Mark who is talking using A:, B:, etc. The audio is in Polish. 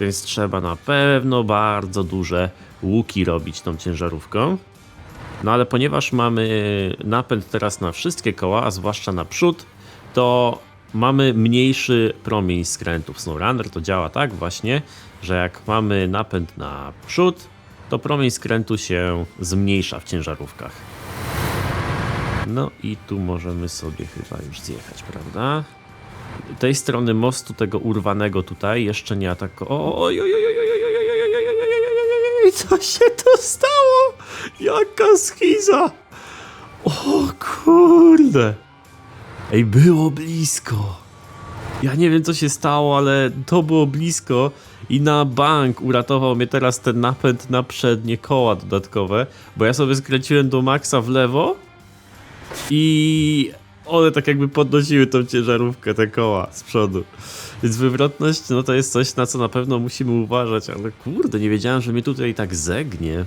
A: Więc trzeba na pewno bardzo duże łuki robić tą ciężarówką. No ale ponieważ mamy napęd teraz na wszystkie koła, a zwłaszcza na przód, to mamy mniejszy promień skrętów. SnowRunner to działa tak właśnie, że jak mamy napęd na przód, to promień skrętu się zmniejsza w ciężarówkach. No i tu możemy sobie chyba już zjechać, prawda? Tej strony mostu, tego urwanego tutaj, jeszcze nie atakował. Oj, oj, oj, oj, oj, oj, oj, oj, oj, co się to stało? Jaka schiza! O kurde! Ej, było blisko. Ja nie wiem co się stało, ale to było blisko i na bank uratował mnie teraz ten napęd na przednie koła dodatkowe, bo ja sobie skręciłem do maksa w lewo i one tak jakby podnosiły tą ciężarówkę, te koła z przodu. Więc wywrotność, no to jest coś, na co na pewno musimy uważać, ale kurde, nie wiedziałem, że mnie tutaj tak zegnie.